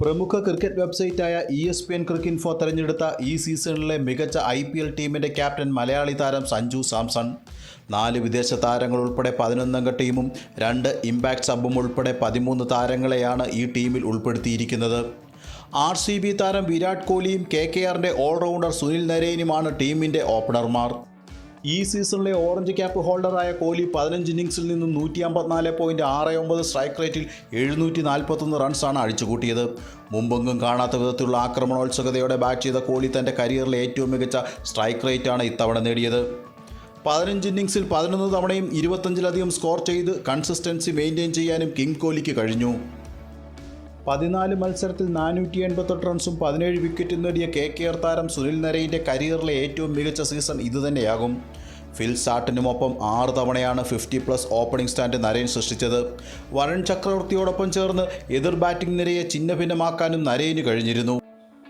പ്രമുഖ cricket വെബ്സൈറ്റായ E S P N Cricinfo തെരഞ്ഞെടുത്ത ഈ സീസണിലെ മികച്ച ഐ പി എൽ ടീമിന്റെ ക്യാപ്റ്റൻ മലയാളി താരം സഞ്ജു സാംസൺ. നാല് വിദേശ താരങ്ങൾ ഉൾപ്പെടെ പതിനൊന്നംഗ ടീമും രണ്ട് ഇമ്പാക്ട് സബും ഉൾപ്പെടെ പതിമൂന്ന് താരങ്ങളെയാണ് ഈ ടീമിൽ ഉൾപ്പെടുത്തിയിരിക്കുന്നത്. ആർ സി ബി താരം വിരാട് കോഹ്ലിയും കെ കെ ആറിന്റെ ഓൾറൗണ്ടർ സുനിൽ നരേനുമാണ് ടീമിന്റെ ഓപ്പണർമാർ. ഈ സീസണിലെ ഓറഞ്ച് ക്യാപ്പ് ഹോൾഡറായ കോഹ്ലി പതിനഞ്ച് ഇന്നിംഗ്സിൽ നിന്നും നൂറ്റി അമ്പത്തിനാല് പോയിന്റ് ആറ് ഒമ്പത് സ്ട്രൈക്ക് റേറ്റിൽ എഴുന്നൂറ്റി നാൽപ്പത്തൊന്ന് റൺസാണ് അഴിച്ചുകൂട്ടിയത്. മുമ്പെങ്കും കാണാത്ത വിധത്തിലുള്ള ആക്രമണോത്സുകതയോടെ ബാറ്റ് ചെയ്ത കോഹ്ലി തന്റെ കരിയറിലെ ഏറ്റവും മികച്ച സ്ട്രൈക്ക് റേറ്റാണ് ഇത്തവണ നേടിയത്. പതിനഞ്ച് ഇന്നിംഗ്സിൽ പതിനൊന്ന് തവണയും ഇരുപത്തഞ്ചിലധികം സ്കോർ ചെയ്ത് കൺസിസ്റ്റൻസി മെയിന്റെയിൻ ചെയ്യാനും കിങ് കോഹ്ലിക്ക് കഴിഞ്ഞു. പതിനാല് മത്സരത്തിൽ നാനൂറ്റി എൺപത്തെട്ട് റൺസും പതിനേഴ് വിക്കറ്റും നേടിയ കെ കെ ആർ താരം സുനിൽ നരയിന്റെ കരിയറിലെ ഏറ്റവും മികച്ച സീസൺ ഇതുതന്നെയാകും. ഫിൽ സാട്ടിനുമൊപ്പം ആറ് തവണയാണ് fifty plus opening stand Narine സൃഷ്ടിച്ചത്. വരൺ ചക്രവർത്തിയോടൊപ്പം ചേർന്ന് എതിർ ബാറ്റിംഗ് നിരയെ ഛിന്നഭിന്നമാക്കാനും നരയന് കഴിഞ്ഞിരുന്നു.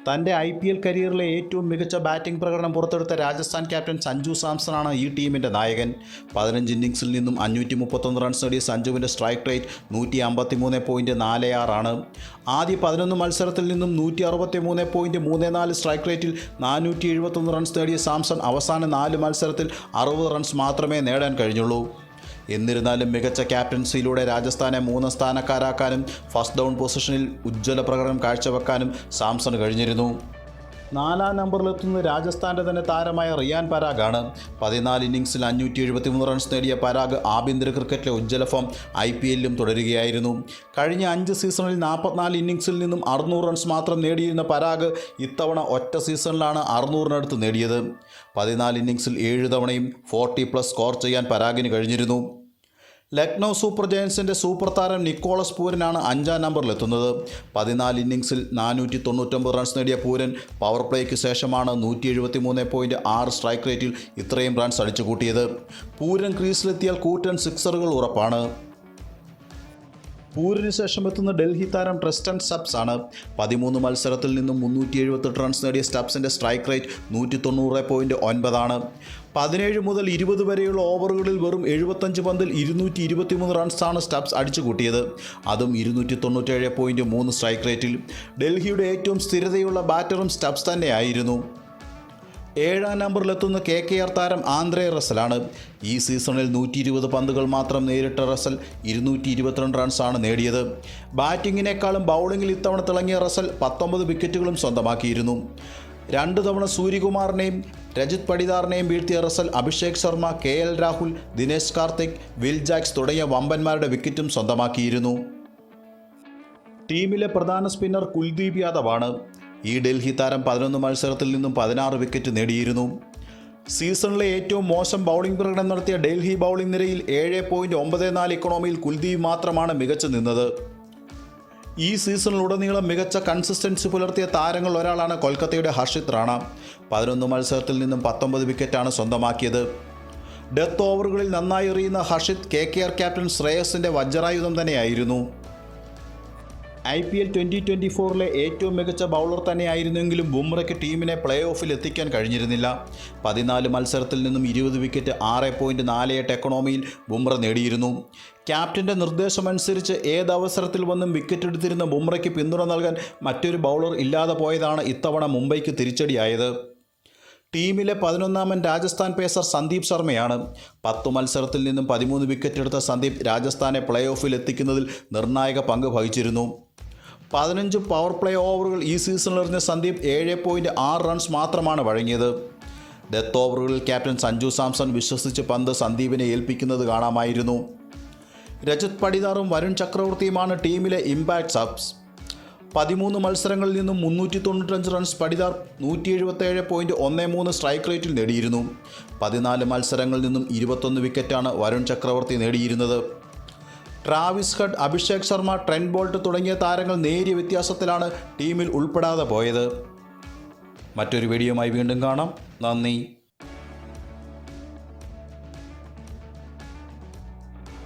തന്റെ ഐ പി എൽ കരിയറിലെ ഏറ്റവും മികച്ച ബാറ്റിംഗ് പ്രകടനം പുറത്തെടുത്ത രാജസ്ഥാൻ ക്യാപ്റ്റൻ സഞ്ജു സാംസണാണ് ഈ ടീമിന്റെ നായകൻ. പതിനഞ്ച് ഇന്നിംഗ്സിൽ നിന്നും അഞ്ഞൂറ്റി മുപ്പത്തൊന്ന് റൺസ് നേടിയ സഞ്ജുവിന്റെ സ്ട്രൈക്ക് റേറ്റ് നൂറ്റി അമ്പത്തി മൂന്ന് പോയിന്റ് നാല് ആറാണ് ആദ്യ പതിനൊന്ന് മത്സരത്തിൽ നിന്നും നൂറ്റി അറുപത്തി മൂന്ന് പോയിന്റ് മൂന്ന് നാല് സ്ട്രൈക്ക് റേറ്റിൽ നാനൂറ്റി എഴുപത്തൊന്ന് റൺസ് നേടിയ സാംസൺ അവസാന നാല് മത്സരത്തിൽ അറുപത് റൺസ് മാത്രമേ നേടാൻ കഴിഞ്ഞുള്ളൂ. എന്നിരുന്നാലും മികച്ച ക്യാപ്റ്റൻസിയിലൂടെ രാജസ്ഥാനെ മൂന്ന് സ്ഥാനക്കാരാക്കാനും ഫസ്റ്റ് ഡൗൺ പൊസിഷനിൽ ഉജ്ജ്വല പ്രകടനം കാഴ്ചവെക്കാനും സാംസൺ കഴിഞ്ഞിരുന്നു. നാലാം നമ്പറിലെത്തുന്ന രാജസ്ഥാന്റെ തന്നെ താരമായ റിയാൻ പരാഗാണ്. പതിനാല് ഇന്നിംഗ്സിൽ അഞ്ഞൂറ്റി എഴുപത്തി മൂന്ന് റൺസ് നേടിയ പരാഗ് ആഭ്യന്തര ക്രിക്കറ്റിലെ ഉജ്ജ്വല ഫോം ഐ പി എല്ലിലും തുടരുകയായിരുന്നു. കഴിഞ്ഞ അഞ്ച് സീസണിൽ നാൽപ്പത്തിനാല് ഇന്നിങ്സിൽ നിന്നും അറുന്നൂറ് റൺസ് മാത്രം നേടിയിരുന്ന പരാഗ് ഇത്തവണ ഒറ്റ സീസണിലാണ് അറുന്നൂറിനടുത്ത് നേടിയത്. പതിനാല് ഇന്നിങ്സിൽ ഏഴ് തവണയും ഫോർട്ടി പ്ലസ് സ്കോർ ചെയ്യാൻ പരാഗിന് കഴിഞ്ഞിരുന്നു. ലക്നൗ സൂപ്പർ ജയൻസിന്റെ സൂപ്പർ താരം നിക്കോളസ് പൂരനാണ് അഞ്ചാം നമ്പറിലെത്തുന്നത് പതിനാല് ഇന്നിംഗ്സിൽ നാനൂറ്റി തൊണ്ണൂറ്റൊമ്പത് റൺസ് നേടിയ പൂരൻ പവർ പ്ലേക്ക് ശേഷമാണ് നൂറ്റി എഴുപത്തി മൂന്ന് പോയിന്റ് ആറ് സ്ട്രൈക്ക് റേറ്റിൽ ഇത്രയും റൺസ് അടിച്ചുകൂട്ടിയത്. പൂരൻ ക്രീസിലെത്തിയാൽ കൂറ്റൻ സിക്സറുകൾ ഉറപ്പാണ്. പൂരിന് ശേഷം എത്തുന്ന ഡൽഹി താരം ട്രസ്റ്റൺ സ്റ്റബ്സ് ആണ്. പതിമൂന്ന് മത്സരത്തിൽ നിന്നും മുന്നൂറ്റി എഴുപത്തെട്ട് റൺസ് നേടിയ സ്റ്റബ്സിന്റെ സ്ട്രൈക്ക് റേറ്റ് നൂറ്റി തൊണ്ണൂറ് പോയിന്റ് ഒൻപതാണ് പതിനേഴ് മുതൽ ഇരുപത് വരെയുള്ള ഓവറുകളിൽ വെറും എഴുപത്തഞ്ച് പന്തിൽ ഇരുന്നൂറ്റി ഇരുപത്തിമൂന്ന് റൺസാണ് സ്റ്റബ്സ് അടിച്ചു കൂട്ടിയത് അതും ഇരുന്നൂറ്റി തൊണ്ണൂറ്റേഴ് പോയിന്റ് മൂന്ന് സ്ട്രൈക്ക് റേറ്റിൽ ഡൽഹിയുടെ ഏറ്റവും സ്ഥിരതയുള്ള ബാറ്ററും സ്റ്റബ്സ് തന്നെയായിരുന്നു. ഏഴാം നമ്പറിലെത്തുന്ന കെ കെ ആർ താരം ആന്ധ്രേ റസലാണ്. ഈ സീസണിൽ നൂറ്റി ഇരുപത് പന്തുകൾ മാത്രം നേരിട്ട റസൽ ഇരുന്നൂറ്റി ഇരുപത്തിരണ്ട് റൺസാണ് നേടിയത്. ബാറ്റിങ്ങിനേക്കാളും ബൗളിങ്ങിൽ ഇത്തവണ തിളങ്ങിയ റസൽ പത്തൊമ്പത് വിക്കറ്റുകളും സ്വന്തമാക്കിയിരുന്നു. രണ്ട് തവണ സൂര്യകുമാറിനെയും രജിത് പടിദാറിനെയും വീഴ്ത്തിയ Russell Abhishek Sharma K L Rahul Dinesh Karthik Will Jacks തുടങ്ങിയ വമ്പന്മാരുടെ വിക്കറ്റും സ്വന്തമാക്കിയിരുന്നു. ടീമിലെ പ്രധാന സ്പിന്നർ കുൽദീപ് യാദവാണ്. ഈ ഡൽഹി താരം പതിനൊന്ന് മത്സരത്തിൽ നിന്നും പതിനാറ് വിക്കറ്റ് നേടിയിരുന്നു. സീസണിലെ ഏറ്റവും മോശം ബൗളിംഗ് പ്രകടനം നടത്തിയ ഡൽഹി ബൗളിംഗ് നിരയിൽ ഏഴ് പോയിന്റ് ഒമ്പത് നാല് ഇക്കണോമിയിൽ കുൽദീപ് മാത്രമാണ് മികച്ചു നിന്നത്. ഈ സീസണിലുടനീളം മികച്ച കൺസിസ്റ്റൻസി പുലർത്തിയ താരങ്ങൾ ഒരാളാണ് കൊൽക്കത്തയുടെ ഹർഷിത് റാണ. പതിനൊന്ന് മത്സരത്തിൽ നിന്നും പത്തൊമ്പത് വിക്കറ്റാണ് സ്വന്തമാക്കിയത്. ഡെത്ത് ഓവറുകളിൽ നന്നായി എറിയുന്ന Harshit K K R captain ശ്രേയസിന്റെ വജ്രായുധം തന്നെയായിരുന്നു. I P L twenty twenty ഫോറിലെ ഏറ്റവും മികച്ച ബൗളർ തന്നെയായിരുന്നെങ്കിലും ബുംറയ്ക്ക് ടീമിനെ പ്ലേ ഓഫിൽ എത്തിക്കാൻ കഴിഞ്ഞിരുന്നില്ല. പതിനാല് മത്സരത്തിൽ നിന്നും ഇരുപത് വിക്കറ്റ് ആറ് പോയിന്റ് നാല് എട്ട് എക്കണോമിയിൽ ബുംറ നേടിയിരുന്നു. ക്യാപ്റ്റന്റെ നിർദ്ദേശമനുസരിച്ച് ഏത് അവസരത്തിൽ വന്നും വിക്കറ്റ് എടുത്തിരുന്ന ബുംറയ്ക്ക് പിന്തുണ നൽകാൻ മറ്റൊരു ബൗളർ ഇല്ലാതെ പോയതാണ് ഇത്തവണ മുംബൈക്ക് തിരിച്ചടിയായത്. ടീമിലെ പതിനൊന്നാമൻ രാജസ്ഥാൻ പേസർ സന്ദീപ് ശർമ്മയാണ്. പത്ത് മത്സരത്തിൽ നിന്നും പതിമൂന്ന് വിക്കറ്റ് എടുത്ത സന്ദീപ് രാജസ്ഥാനെ പ്ലേ ഓഫിൽ എത്തിക്കുന്നതിൽ നിർണായക പങ്ക് വഹിച്ചിരുന്നു. പതിനഞ്ച് പവർ പ്ലേ ഓവറുകൾ ഈ സീസണിൽ എറിഞ്ഞ സന്ദീപ് ഏഴ് പോയിന്റ് ആറ് റൺസ് മാത്രമാണ് വഴങ്ങിയത്. ഡെത്ത് ഓവറുകളിൽ ക്യാപ്റ്റൻ സഞ്ജു സാംസൺ വിശ്വസിച്ച് പന്ത് സന്ദീപിനെ ഏൽപ്പിക്കുന്നത് കാണാമായിരുന്നു. രജത് പടിദാറും വരുൺ ചക്രവർത്തിയുമാണ് ടീമിലെ ഇമ്പാക്ട് സബ്സ് പതിമൂന്ന് മത്സരങ്ങളിൽ നിന്നും മുന്നൂറ്റി തൊണ്ണൂറ്റഞ്ച് റൺസ് പടിദാർ നൂറ്റി എഴുപത്തേഴ് പോയിന്റ് ഒന്ന് മൂന്ന് സ്ട്രൈക്ക് റേറ്റിൽ നേടിയിരുന്നു. പതിനാല് മത്സരങ്ങളിൽ നിന്നും ഇരുപത്തൊന്ന് വിക്കറ്റാണ് Varun Chakravarthy നേടിയിരുന്നത്. Travis Head Abhishek Sharma Trent Boult തുടങ്ങിയ താരങ്ങൾ നേരിയ വ്യത്യാസത്തിലാണ് ടീമിൽ ഉൾപ്പെടാതെ പോയത്. മറ്റൊരു വീഡിയോയുമായി വീണ്ടും കാണാം. നന്ദി.